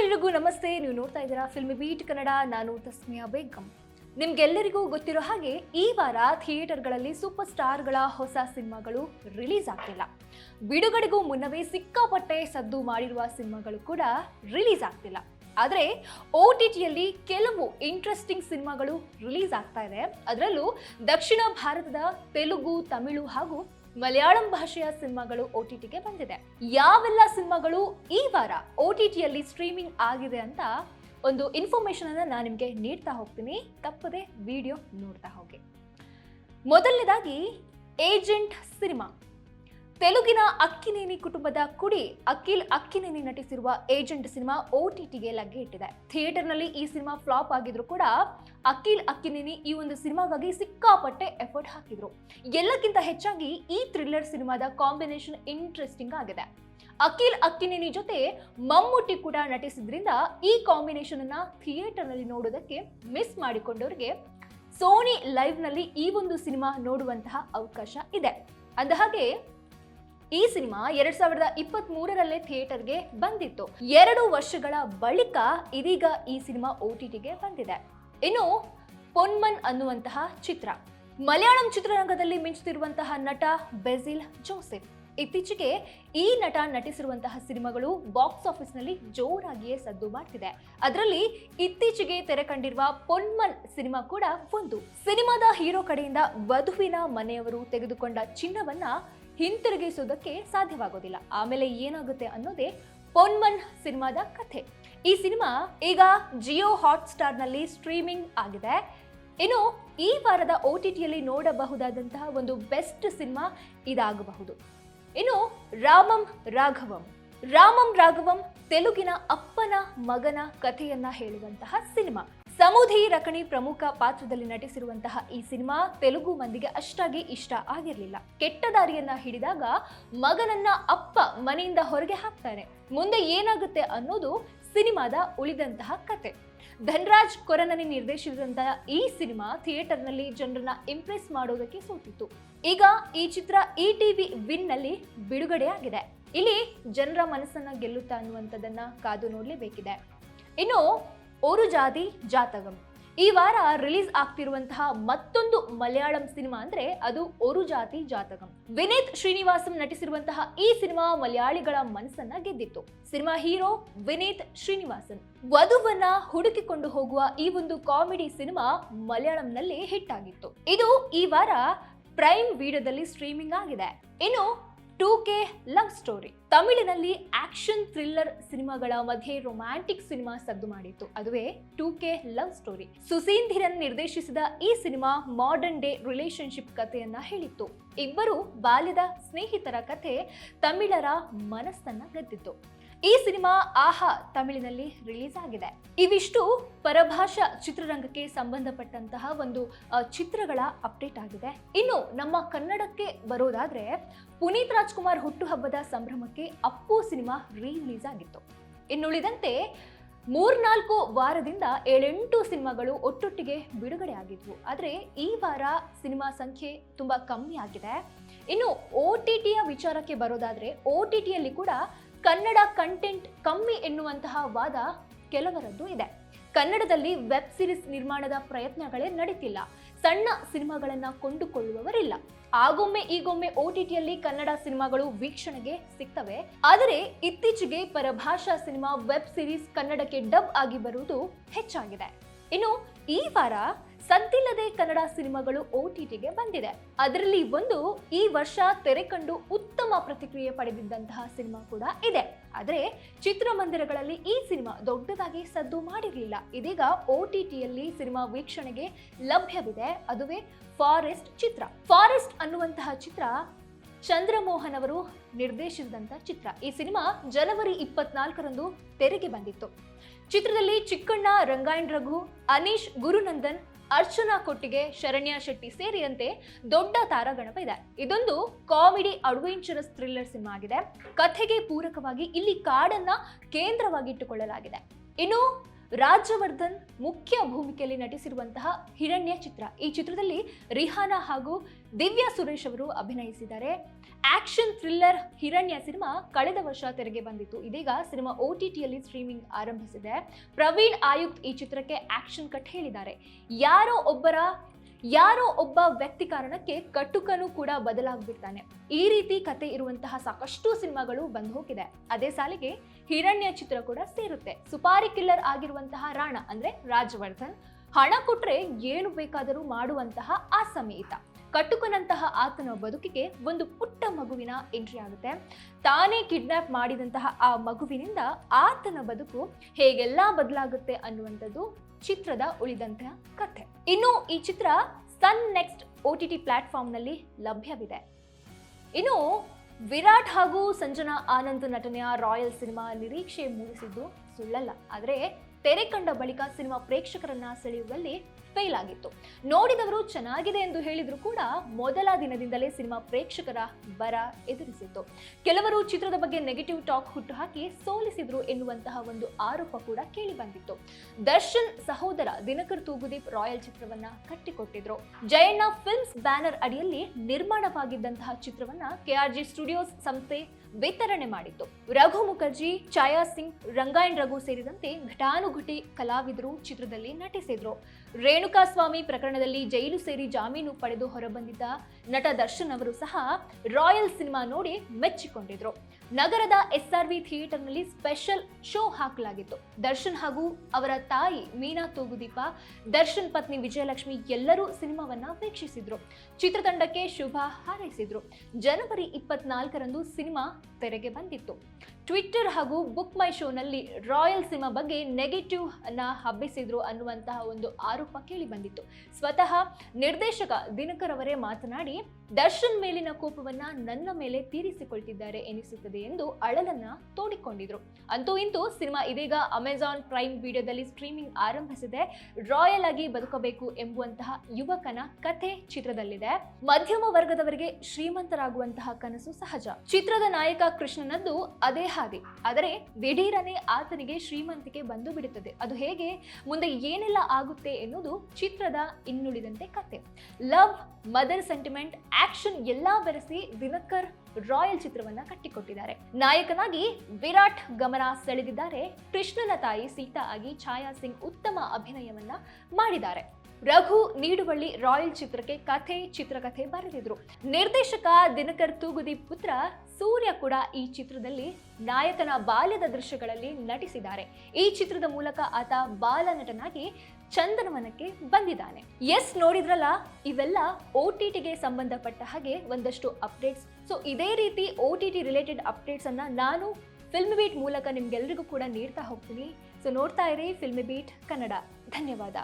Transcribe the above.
ಎಲ್ರಿಗೂ ನಮಸ್ತೆ. ನೀವು ನೋಡ್ತಾ ಇದ್ದೀರಾ ಫಿಲ್ಮಿ ಬೀಟ್ ಕನ್ನಡ ನಾನು ತಸ್ಮಿಯಾ ಬೇಗಂ. ನಿಮ್ಗೆಲ್ಲರಿಗೂ ಗೊತ್ತಿರೋ ಹಾಗೆ ಈ ವಾರ ಥಿಯೇಟರ್ಗಳಲ್ಲಿ ಸೂಪರ್ ಸ್ಟಾರ್ಗಳ ಹೊಸ ಸಿನಿಮಾಗಳು ರಿಲೀಸ್ ಆಗ್ತಿಲ್ಲ. ಬಿಡುಗಡೆಗೂ ಮುನ್ನವೇ ಸಿಕ್ಕಾಪಟ್ಟೆ ಸದ್ದು ಮಾಡಿರುವ ಸಿನಿಮಾಗಳು ಕೂಡ ರಿಲೀಸ್ ಆಗ್ತಿಲ್ಲ. ಆದರೆ ಒ ಟಿ ಟಿಯಲ್ಲಿ ಕೆಲವು ಇಂಟ್ರೆಸ್ಟಿಂಗ್ ಸಿನಿಮಾಗಳು ರಿಲೀಸ್ ಆಗ್ತಾ ಇದೆ. ಅದರಲ್ಲೂ ದಕ್ಷಿಣ ಭಾರತದ ತೆಲುಗು, ತಮಿಳು ಹಾಗೂ ಮಲಯಾಳಂ ಭಾಷೆಯ ಸಿನಿಮಾಗಳು ಒ ಟಿ ಟಿಗೆ ಬಂದಿದೆ. ಯಾವೆಲ್ಲ ಸಿನಿಮಾಗಳು ಈ ವಾರ ಒ ಟಿ ಟಿಯಲ್ಲಿ ಸ್ಟ್ರೀಮಿಂಗ್ ಆಗಿದೆ ಅಂತ ಒಂದು ಇನ್ಫಾರ್ಮೇಶನ್ ಅನ್ನು ನಾನು ನಿಮಗೆ ನೀಡ್ತಾ ಹೋಗ್ತೀನಿ. ತಪ್ಪದೆ ವಿಡಿಯೋ ನೋಡ್ತಾ ಹೋಗಿ. ಮೊದಲನೇದಾಗಿ ಏಜೆಂಟ್ ಸಿನಿಮಾ ತೆಲುಗಿನ ಅಕ್ಕಿನೇನಿ ಕುಟುಂಬದ ಕುಡಿ ಅಖಿಲ್ ಅಕ್ಕಿನೇನಿ ನಟಿಸಿರುವ ಏಜೆಂಟ್ ಸಿನಿಮಾ ಒ ಟಿ ಟಿಗೆ ಲಗ್ಗೆ ಇಟ್ಟಿದೆ. ಥಿಯೇಟರ್ನಲ್ಲಿ ಈ ಸಿನಿಮಾ ಫ್ಲಾಪ್ ಆಗಿದ್ರು ಕೂಡ ಅಖಿಲ್ ಅಕ್ಕಿನೇನಿ ಈ ಒಂದು ಸಿನಿಮಾಗಾಗಿ ಸಿಕ್ಕಾಪಟ್ಟೆ ಎಫರ್ಟ್ ಹಾಕಿದ್ರು. ಎಲ್ಲಕ್ಕಿಂತ ಹೆಚ್ಚಾಗಿ ಈ ಥ್ರಿಲ್ಲರ್ ಸಿನಿಮಾದ ಕಾಂಬಿನೇಷನ್ ಇಂಟ್ರೆಸ್ಟಿಂಗ್ ಆಗಿದೆ. ಅಖಿಲ್ ಅಕ್ಕಿನೇನಿ ಜೊತೆ ಮಮ್ಮೂಟಿ ಕೂಡ ನಟಿಸಿದ್ರಿಂದ ಈ ಕಾಂಬಿನೇಷನ್ ಅನ್ನ ಥಿಯೇಟರ್ನಲ್ಲಿ ನೋಡೋದಕ್ಕೆ ಮಿಸ್ ಮಾಡಿಕೊಂಡವರಿಗೆ ಸೋನಿ ಲೈವ್ನಲ್ಲಿ ಈ ಒಂದು ಸಿನಿಮಾ ನೋಡುವಂತಹ ಅವಕಾಶ ಇದೆ. ಅಂದಹಾಗೆ ಈ ಸಿನಿಮಾ ಎರಡ್ ಸಾವಿರದ ಇಪ್ಪತ್ತ್ ಮೂರರಲ್ಲೇ ಥಿಯೇಟರ್ಗೆ ಬಂದಿತ್ತು. ಎರಡು ವರ್ಷಗಳ ಬಳಿಕ ಇದೀಗ ಈ ಸಿನಿಮಾ ಒ ಟಿ ಟಿಗೆ ಬಂದಿದೆ. ಇನ್ನು ಪೊನ್ಮನ್ ಅನ್ನುವಂತಹ ಚಿತ್ರ. ಮಲಯಾಳಂ ಚಿತ್ರರಂಗದಲ್ಲಿ ಮಿಂಚುತ್ತಿರುವಂತಹ ನಟ ಬೆಜಿಲ್ ಜೋಸೆಫ್. ಇತ್ತೀಚೆಗೆ ಈ ನಟ ನಟಿಸಿರುವಂತಹ ಸಿನಿಮಾಗಳು ಬಾಕ್ಸ್ ಆಫೀಸ್ನಲ್ಲಿ ಜೋರಾಗಿಯೇ ಸದ್ದು ಮಾಡ್ತಿದೆ. ಅದರಲ್ಲಿ ಇತ್ತೀಚೆಗೆ ತೆರೆ ಕಂಡಿರುವ ಪೊನ್ಮನ್ ಸಿನಿಮಾ ಕೂಡ ಒಂದು. ಸಿನಿಮಾದ ಹೀರೋ ಕಡೆಯಿಂದ ವಧುವಿನ ಮನೆಯವರು ತೆಗೆದುಕೊಂಡ ಚಿನ್ನವನ್ನ ಹಿಂತಿರುಗಿಸುವುದಕ್ಕೆ ಸಾಧ್ಯವಾಗೋದಿಲ್ಲ. ಆಮೇಲೆ ಏನಾಗುತ್ತೆ ಅನ್ನೋದೇ ಪೊನ್ಮನ್ ಸಿನಿಮಾದ ಕಥೆ. ಈ ಸಿನಿಮಾ ಈಗ ಜಿಯೋ ಹಾಟ್ಸ್ಟಾರ್ನಲ್ಲಿ ಸ್ಟ್ರೀಮಿಂಗ್ ಆಗಿದೆ. ಇನ್ನು ಈ ವಾರದ ಒ ಟಿ ಟಿಯಲ್ಲಿ ನೋಡಬಹುದಾದಂತಹ ಒಂದು ಬೆಸ್ಟ್ ಸಿನಿಮಾ ಇದಾಗಬಹುದು. ಇನ್ನು ರಾಮಂ ರಾಘವಂ. ರಾಮಂ ರಾಘವಂ ತೆಲುಗಿನ ಅಪ್ಪನ ಮಗನ ಕಥೆಯನ್ನ ಹೇಳುವಂತಹ ಸಿನಿಮಾ. ಸಮುಧಿ ರಕಣಿ ಪ್ರಮುಖ ಪಾತ್ರದಲ್ಲಿ ನಟಿಸಿರುವಂತಹ ಈ ಸಿನಿಮಾ ತೆಲುಗು ಮಂದಿಗೆ ಅಷ್ಟಾಗಿ ಇಷ್ಟ ಆಗಿರಲಿಲ್ಲ. ಕೆಟ್ಟ ದಾರಿಯನ್ನ ಹಿಡಿದಾಗ ಮಗನನ್ನ ಅಪ್ಪ ಮನೆಯಿಂದ ಹೊರಗೆ ಹಾಕ್ತಾನೆ ಮುಂದೆ ಏನಾಗುತ್ತೆ ಅನ್ನೋದು ಸಿನಿಮಾದ ಉಳಿದಂತಹ ಕತೆ. ಧನ್ರಾಜ್ ಕೊರನನಿ ನಿರ್ದೇಶಿಸಿದಂತಹ ಈ ಸಿನಿಮಾ ಥಿಯೇಟರ್ನಲ್ಲಿ ಜನರನ್ನ ಇಂಪ್ರೆಸ್ ಮಾಡೋದಕ್ಕೆ ಸೋತಿತ್ತು. ಈಗ ಈ ಚಿತ್ರ ಇ ಟಿವಿ ವಿನ್ನಲ್ಲಿ ಬಿಡುಗಡೆಯಾಗಿದೆ. ಇಲ್ಲಿ ಜನರ ಮನಸ್ಸನ್ನ ಗೆಲ್ಲುತ್ತಾ ಅನ್ನುವಂಥದ್ದನ್ನ ಕಾದು ನೋಡಲೇಬೇಕಿದೆ. ಇನ್ನು ಓರು ಜಾತಿ ಜಾತಕಂ. ಈ ವಾರ ರಿಲೀಸ್ ಆಗ್ತಿರುವಂತಹ ಮತ್ತೊಂದು ಮಲಯಾಳಂ ಸಿನಿಮಾ ಅಂದ್ರೆ ಅದು ಒರು ಜಾತಿ ಜಾತಕಂ. ವಿನೀತ್ ಶ್ರೀನಿವಾಸಂ ನಟಿಸಿರುವಂತಹ ಈ ಸಿನಿಮಾ ಮಲಯಾಳಿಗಳ ಮನಸ್ಸನ್ನ ಗೆದ್ದಿತ್ತು. Cinema hero Vineeth Sreenivasan. ವಧುವನ್ನ ಹುಡುಕಿಕೊಂಡು ಹೋಗುವ ಈ ಒಂದು ಕಾಮಿಡಿ ಸಿನಿಮಾ ಮಲಯಾಳಂನಲ್ಲಿ ಹಿಟ್ ಆಗಿತ್ತು. ಇದು ಈ ವಾರ ಪ್ರೈಮ್ ವಿಡಿಯೋದಲ್ಲಿ ಸ್ಟ್ರೀಮಿಂಗ್ ಆಗಿದೆ. ಇನ್ನು ಟೂ ಕೆ ಲವ್ ಸ್ಟೋರಿ. ತಮಿಳಿನಲ್ಲಿ ಆಕ್ಷನ್ ಥ್ರಿಲ್ಲರ್ ಸಿನಿಮಾಗಳ ಮಧ್ಯೆ ರೊಮ್ಯಾಂಟಿಕ್ ಸಿನಿಮಾ ಸದ್ದು ಮಾಡಿತ್ತು. ಅದುವೇ two K love story. Suseenthiran ನಿರ್ದೇಶಿಸಿದ ಈ ಸಿನಿಮಾ ಮಾಡರ್ನ್ ಡೇ ರಿಲೇಶನ್ಶಿಪ್ ಕಥೆಯನ್ನ ಹೇಳಿತ್ತು. ಇಬ್ಬರು ಬಾಲ್ಯದ ಸ್ನೇಹಿತರ ಕಥೆ ತಮಿಳರ ಮನಸ್ಸನ್ನ ಗೆದ್ದಿತ್ತು. ಈ ಸಿನಿಮಾ ಆಹಾ ತಮಿಳಿನಲ್ಲಿ ರಿಲೀಸ್ ಆಗಿದೆ. ಇವಿಷ್ಟು ಪರಭಾಷಾ ಚಿತ್ರರಂಗಕ್ಕೆ ಸಂಬಂಧಪಟ್ಟಂತಹ ಒಂದು ಚಿತ್ರಗಳ ಅಪ್ಡೇಟ್ ಆಗಿದೆ. ಇನ್ನು ನಮ್ಮ ಕನ್ನಡಕ್ಕೆ ಬರೋದಾದ್ರೆ, ಪುನೀತ್ ರಾಜ್ಕುಮಾರ್ ಹುಟ್ಟುಹಬ್ಬದ ಸಂಭ್ರಮಕ್ಕೆ ಅಪ್ಪು ಸಿನಿಮಾ ರಿಲೀಸ್ ಆಗಿತ್ತು. ಇನ್ನುಳಿದಂತೆ, ಮೂರ್ನಾಲ್ಕು ವಾರದಿಂದ ಏಳೆಂಟು ಸಿನಿಮಾಗಳು ಒಟ್ಟೊಟ್ಟಿಗೆ ಬಿಡುಗಡೆ ಆಗಿದ್ವು. ಆದರೆ, ಈ ವಾರ ಸಿನಿಮಾ ಸಂಖ್ಯೆ ತುಂಬ ಕಮ್ಮಿ ಆಗಿದೆ. ಇನ್ನು ಒ ಟಿ ಟಿಯ ವಿಚಾರಕ್ಕೆ ಬರೋದಾದರೆ ಒ ಟಿ ಟಿಯಲ್ಲಿ ಕೂಡ ಕನ್ನಡ ಕಂಟೆಂಟ್ ಕಮ್ಮಿ ಎನ್ನುವಂತಹ ವಾದ ಕೆಲವರದ್ದು ಇದೆ. ಕನ್ನಡದಲ್ಲಿ ವೆಬ್ ಸಿರೀಸ್ ನಿರ್ಮಾಣದ ಪ್ರಯತ್ನಗಳೇ ನಡೀತಿಲ್ಲ. ಸಣ್ಣ ಸಿನಿಮಾಗಳನ್ನ ಕೊಂಡುಕೊಳ್ಳುವವರಿಲ್ಲ. ಆಗೊಮ್ಮೆ ಈಗೊಮ್ಮೆ ಒ ಟಿ ಟಿಯಲ್ಲಿ ಕನ್ನಡ ಸಿನಿಮಾಗಳು ವೀಕ್ಷಣೆಗೆ ಸಿಗ್ತವೆ. ಆದರೆ ಇತ್ತೀಚೆಗೆ ಪರಭಾಷಾ ಸಿನಿಮಾ ವೆಬ್ ಸಿರೀಸ್ ಕನ್ನಡಕ್ಕೆ ಡಬ್ ಆಗಿ ಬರುವುದು ಹೆಚ್ಚಾಗಿದೆ. ಇನ್ನು ಈ ವಾರ ಸದ್ದಿಲ್ಲದೆ ಕನ್ನಡ ಸಿನಿಮಾಗಳು ಒ ಟಿ ಟಿಗೆ ಬಂದಿದೆ. ಅದರಲ್ಲಿ ಒಂದು ಈ ವರ್ಷ ತೆರೆ ಕಂಡು ಉತ್ತಮ ಪ್ರತಿಕ್ರಿಯೆ ಪಡೆದಿದ್ದಂತಹ ಸಿನಿಮಾ ಕೂಡ ಇದೆ. ಆದರೆ ಚಿತ್ರಮಂದಿರಗಳಲ್ಲಿ ಈ ಸಿನಿಮಾ ದೊಡ್ಡದಾಗಿ ಸದ್ದು ಮಾಡಿರಲಿಲ್ಲ. ಇದೀಗ ಒ ಟಿ ಟಿಯಲ್ಲಿ ಸಿನಿಮಾ ವೀಕ್ಷಣೆಗೆ ಲಭ್ಯವಿದೆ. ಅದುವೇ ಫಾರೆಸ್ಟ್ ಚಿತ್ರ. ಫಾರೆಸ್ಟ್ ಅನ್ನುವಂತಹ ಚಿತ್ರ ಚಂದ್ರಮೋಹನ್ ಅವರು ನಿರ್ದೇಶಿಸಿದಂಥ ಚಿತ್ರ. ಈ ಸಿನಿಮಾ ಜನವರಿ ಇಪ್ಪತ್ನಾಲ್ಕರಂದು ತೆರೆಗೆ ಬಂದಿತ್ತು. ಚಿತ್ರದಲ್ಲಿ ಚಿಕ್ಕಣ್ಣ, ರಂಗಾಯಣ್ ರಘು, ಅನೀಶ್, ಗುರುನಂದನ್, ಅರ್ಚನಾ ಕೊಟ್ಟಿಗೆ, ಶರಣ್ಯ ಶೆಟ್ಟಿ ಸೇರಿದಂತೆ ದೊಡ್ಡ ತಾರಾಗಣಪ ಇದೆ. ಇದೊಂದು ಕಾಮಿಡಿ ಅಡ್ವೆಂಚರಸ್ ಥ್ರಿಲ್ಲರ್ ಸಿನಿಮಾ ಆಗಿದೆ ಕಥೆಗೆ ಪೂರಕವಾಗಿ ಇಲ್ಲಿ ಕಾಡನ್ನ ಕೇಂದ್ರವಾಗಿಟ್ಟುಕೊಳ್ಳಲಾಗಿದೆ. ಇನ್ನು ರಾಜ್ಯವರ್ಧನ್ ಮುಖ್ಯ ಭೂಮಿಕೆಯಲ್ಲಿ ನಟಿಸಿರುವಂತಹ ಹಿರಣ್ಯ ಚಿತ್ರ. ಈ ಚಿತ್ರದಲ್ಲಿ ರಿಹಾನಾ ಹಾಗೂ ದಿವ್ಯಾ ಸುರೇಶ್ ಅವರು ಅಭಿನಯಿಸಿದ್ದಾರೆ. ಆಕ್ಷನ್ ಥ್ರಿಲ್ಲರ್ ಹಿರಣ್ಯ ಸಿನಿಮಾ ಕಳೆದ ವರ್ಷ ತೆರೆಗೆ ಬಂದಿತ್ತು. ಇದೀಗ ಸಿನಿಮಾ ಒ ಟಿ ಟಿಯಲ್ಲಿ ಸ್ಟ್ರೀಮಿಂಗ್ ಆರಂಭಿಸಿದೆ. ಪ್ರವೀಣ್ ಆಯುಕ್ತ್ ಈ ಚಿತ್ರಕ್ಕೆ ಆಕ್ಷನ್ ಕಟ್ ಹೇಳಿದ್ದಾರೆ. ಯಾರೋ ಒಬ್ಬರ, ಯಾರೋ ಒಬ್ಬ ವ್ಯಕ್ತಿ ಕಾರಣಕ್ಕೆ ಕಟುಕನು ಕೂಡ ಬದಲಾಗ್ಬಿಡ್ತಾನೆ. ಈ ರೀತಿ ಕತೆ ಇರುವಂತಹ ಸಾಕಷ್ಟು ಸಿನಿಮಾಗಳು ಬಂದು ಹೋಗಿದೆ. ಅದೇ ಸಾಲಿಗೆ ಹಿರಣ್ಯ ಚಿತ್ರ ಕೂಡ ಸೇರುತ್ತೆ. ಸುಪಾರಿ ಕಿಲ್ಲರ್ ಆಗಿರುವಂತಹ ರಾಣ ಅಂದ್ರೆ ರಾಜವರ್ಧನ್ ಹಣ ಕೊಟ್ರೆ ಏನು ಬೇಕಾದರೂ ಮಾಡುವಂತಹ ಆ ಸಮೇತ. ಕಟುಕನಂತಹ ಆತನ ಬದುಕಿಗೆ ಒಂದು ಪುಟ್ಟ ಮಗುವಿನ ಎಂಟ್ರಿ ಆಗುತ್ತೆ. ತಾನೇ ಕಿಡ್ನಾಪ್ ಮಾಡಿದಂತಹ ಆ ಮಗುವಿನಿಂದ ಆತನ ಬದುಕು ಹೇಗೆಲ್ಲ ಬದಲಾಗುತ್ತೆ ಅನ್ನುವಂಥದ್ದು ಚಿತ್ರದ ಉಳಿದಂತಹ ಕಥೆ. ಇನ್ನು ಈ ಚಿತ್ರ Sun NXT O T T ಪ್ಲಾಟ್ಫಾರ್ಮ್ನಲ್ಲಿ ಲಭ್ಯವಿದೆ. ಇನ್ನು ವಿರಾಟ್ ಹಾಗೂ ಸಂಜನಾ ಆನಂದ್ ನಟನೆಯ ರಾಯಲ್ ಸಿನಿಮಾ ನಿರೀಕ್ಷೆ ಮೂಡಿಸಿದ್ದು ಸುಳ್ಳಲ್ಲ. ಆದರೆ ತೆರೆ ಕಂಡ ಬಳಿಕ ಸಿನಿಮಾ ಪ್ರೇಕ್ಷಕರನ್ನ ಸೆಳೆಯುವಲ್ಲಿ ಫೇಲ್ ಆಗಿತ್ತು. ನೋಡಿದವರು ಚೆನ್ನಾಗಿದೆ ಎಂದು ಹೇಳಿದ್ರು ಕೂಡ ಮೊದಲ ದಿನದಿಂದಲೇ ಸಿನಿಮಾ ಪ್ರೇಕ್ಷಕರ ಬರ ಎದುರಿಸಿತ್ತು. ಕೆಲವರು ಚಿತ್ರದ ಬಗ್ಗೆ ನೆಗೆಟಿವ್ ಟಾಕ್ ಹುಟ್ಟುಹಾಕಿ ಸೋಲಿಸಿದ್ರು ಎನ್ನುವಂತಹ ಒಂದು ಆರೋಪ ಕೂಡ ಕೇಳಿ ಬಂದಿತ್ತು. ದರ್ಶನ್ ಸಹೋದರ ದಿನಕರ್ ತೂಗುದೀಪ್ ರಾಯಲ್ ಚಿತ್ರವನ್ನ ಕಟ್ಟಿಕೊಟ್ಟಿದ್ರು. ಜಯಣ್ಣ ಫಿಲ್ಮ್ಸ್ ಬ್ಯಾನರ್ ಅಡಿಯಲ್ಲಿ ನಿರ್ಮಾಣವಾಗಿದ್ದಂತಹ ಚಿತ್ರವನ್ನ ಕೆಆರ್ಜಿ ಸ್ಟುಡಿಯೋಸ್ ಸಂಸ್ಥೆ ವಿತರಣೆ ಮಾಡಿತ್ತು. ರಘು ಮುಖರ್ಜಿ, ಛಾಯಾ ಸಿಂಗ್, ರಂಗಾಯಣ್ ರಘು ಸೇರಿದಂತೆ ಘಟಾನುಘಟಿ ಕಲಾವಿದರು ಚಿತ್ರದಲ್ಲಿ ನಟಿಸಿದ್ರು. ರೇಣುಕಾ ಸ್ವಾಮಿ ಪ್ರಕರಣದಲ್ಲಿ ಜೈಲು ಸೇರಿ ಜಾಮೀನು ಪಡೆದು ಹೊರಬಂದಿದ್ದ ನಟ ದರ್ಶನ್ ಅವರು ಸಹ ರಾಯಲ್ ಸಿನಿಮಾ ನೋಡಿ ಮೆಚ್ಚಿಕೊಂಡಿದ್ರು. ನಗರದ ಎಸ್ಆರ್ವಿ ಥಿಯೇಟರ್ನಲ್ಲಿ ಸ್ಪೆಷಲ್ ಶೋ ಹಾಕಲಾಗಿತ್ತು. ದರ್ಶನ್ ಹಾಗೂ ಅವರ ತಾಯಿ ಮೀನಾ ತೂಗುದೀಪ, ದರ್ಶನ್ ಪತ್ನಿ ವಿಜಯಲಕ್ಷ್ಮಿ ಎಲ್ಲರೂ ಸಿನಿಮಾವನ್ನ ವೀಕ್ಷಿಸಿದ್ರು. ಚಿತ್ರತಂಡಕ್ಕೆ ಶುಭ ಹಾರೈಸಿದ್ರು. ಜನವರಿ ಇಪ್ಪತ್ನಾಲ್ಕರಂದು ಸಿನಿಮಾ ತೆರೆಗೆ ಬಂದಿತ್ತು. ಟ್ವಿಟ್ಟರ್ ಹಾಗೂ ಬುಕ್ ಮೈ ಶೋನಲ್ಲಿ ರಾಯಲ್ ಸಿನಿಮಾ ಬಗ್ಗೆ ನೆಗೆಟಿವ್ ಅನ್ನ ಹಬ್ಬಿಸಿದ್ರು ಅನ್ನುವಂತಹ ಒಂದು ಆರೋಪ ಕೇಳಿ ಬಂದಿತ್ತು. ಸ್ವತಃ ನಿರ್ದೇಶಕ ದಿನಕರ್ ಅವರೇ ಮಾತನಾಡಿ, ದರ್ಶನ್ ಮೇಲಿನ ಕೋಪವನ್ನ ನನ್ನ ಮೇಲೆ ತೀರಿಸಿಕೊಳ್ತಿದ್ದಾರೆ ಎನಿಸುತ್ತದೆ ಎಂದು ಅಳಲನ್ನ ತೋಡಿಕೊಂಡಿದ್ರು. ಅಂತೂ ಇಂತೂ ಸಿನಿಮಾ ಇದೀಗ ಅಮೆಜಾನ್ ಪ್ರೈಮ್ ವಿಡಿಯೋದಲ್ಲಿ ಸ್ಟ್ರೀಮಿಂಗ್ ಆರಂಭಿಸಿದೆ. ರಾಯಲ್ ಆಗಿ ಬದುಕಬೇಕು ಎಂಬುವಂತಹ ಯುವಕನ ಕಥೆ ಚಿತ್ರದಲ್ಲಿದೆ. ಮಧ್ಯಮ ವರ್ಗದವರಿಗೆ ಶ್ರೀಮಂತರಾಗುವಂತಹ ಕನಸು ಸಹಜ. ಚಿತ್ರದ ನಾಯಕ ಕೃಷ್ಣನದ್ದು ಅದೇ ಹಾದಿ ಆದರೆ ದಿಢೀರನೆ ಆತನಿಗೆ ಶ್ರೀಮಂತಿಕೆ ಬಂದು ಬಿಡುತ್ತದೆ. ಅದು ಹೇಗೆ? ಮುಂದೆ ಏನೆಲ್ಲ ಆಗುತ್ತೆ ಎನ್ನುವುದು ಚಿತ್ರದ ಇನ್ನುಳಿದಂತೆ ಕತೆ. ಲವ್, ಮದರ್ ಸೆಂಟಿಮೆಂಟ್ ಆಕ್ಷನ್ ಎಲ್ಲಾ ಬೆರೆಸಿ ದಿನಕರ್ ರಾಯಲ್ ಚಿತ್ರವನ್ನ ಕಟ್ಟಿಕೊಟ್ಟಿದ್ದಾರೆ. ನಾಯಕನಾಗಿ ವಿರಾಟ್ ಗಮನ ಸೆಳೆದಿದ್ದಾರೆ ಕೃಷ್ಣನ ತಾಯಿ ಸೀತಾ ಆಗಿ ಛಾಯಾ ಸಿಂಗ್ ಉತ್ತಮ ಅಭಿನಯವನ್ನ ಮಾಡಿದ್ದಾರೆ. ರಘು ನೀಡುವಳ್ಳಿ ರಾಯಲ್ ಚಿತ್ರಕ್ಕೆ ಕಥೆ, ಚಿತ್ರಕಥೆ ಬರೆದಿದ್ರು. ನಿರ್ದೇಶಕ ದಿನಕರ್ ತೂಗುದಿ ಪುತ್ರ ಸೂರ್ಯ ಕೂಡ ಈ ಚಿತ್ರದಲ್ಲಿ ನಾಯಕನ ಬಾಲ್ಯದ ದೃಶ್ಯಗಳಲ್ಲಿ ನಟಿಸಿದ್ದಾರೆ. ಈ ಚಿತ್ರದ ಮೂಲಕ ಆತ ಬಾಲ ನಟನಾಗಿ ಚಂದನವನಕ್ಕೆ ಬಂದಿದ್ದಾನೆ. ಎಸ್ ನೋಡಿದ್ರಲ್ಲ, ಇವೆಲ್ಲ ಒ ಟಿ ಟಿಗೆ ಸಂಬಂಧಪಟ್ಟ ಹಾಗೆ ಒಂದಷ್ಟು ಅಪ್ಡೇಟ್ಸ್. ಸೊ, ಇದೇ ರೀತಿ O T T related updates ಅನ್ನ ನಾನು ಫಿಲ್ಮ್ ಬೀಟ್ ಮೂಲಕ ನಿಮ್ಗೆಲ್ರಿಗೂ ಕೂಡ ನೀಡ್ತಾ ಹೋಗ್ತೀನಿ. ಸೊ, ನೋಡ್ತಾ ಇರಿ ಫಿಲ್ಮ್ ಬೀಟ್ ಕನ್ನಡ. ಧನ್ಯವಾದ.